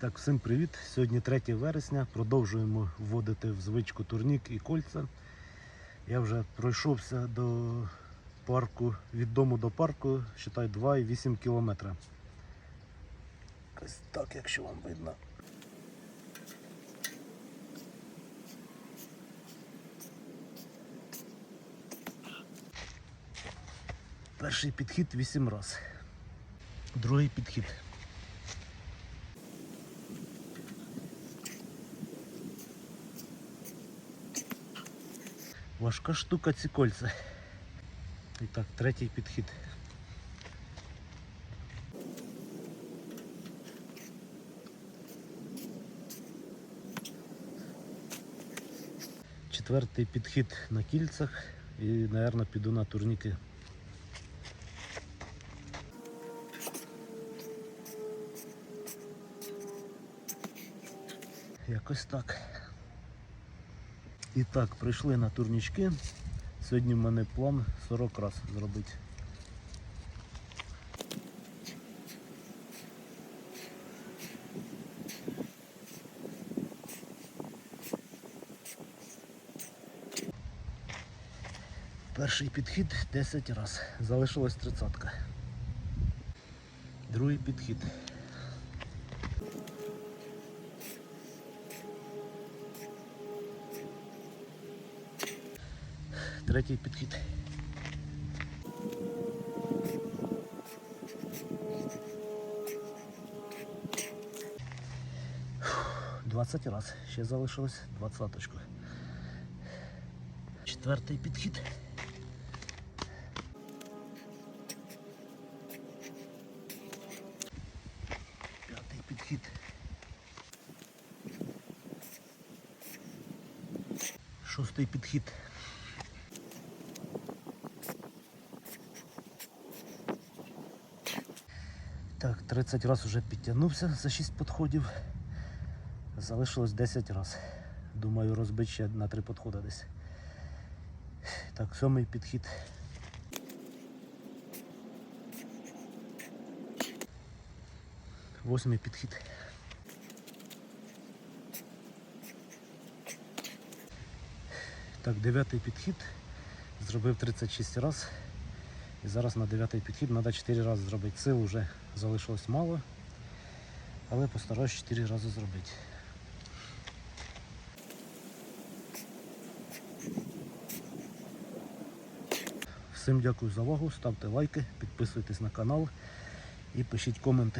Так, всім привіт! Сьогодні 3 вересня. Продовжуємо вводити в звичку турнік і кольця. Я вже пройшовся до парку, від дому до парку, считай 2,8 кілометра. Ось так, якщо вам видно. Перший підхід 8 раз. Другий підхід. Важка штука ці кольця. І так, третій підхід. Четвертий підхід на кільцях і, мабуть, піду на турніки. Якось так. І так, прийшли на турнічки. Сьогодні в мене план 40 раз зробити. Перший підхід 10 раз. Залишилась тридцятка. Другий підхід. Третій підхід. 20 раз. Ще залишилось двадцяточку. Четвертий підхід. П'ятий підхід. Шостий підхід. Так, 30 раз вже підтягнувся за 6 підходів. Залишилось 10 раз. Думаю, розбити ще на 3 підходи десь. Так, сьомий підхід. Восьмий підхід. Так, дев'ятий підхід. Зробив 36 раз. І зараз на 9 підхід треба 4 рази зробити. Сил вже залишилось мало, але постараюсь 4 рази зробити. Всім дякую за увагу, ставте лайки, підписуйтесь на канал і пишіть коменти.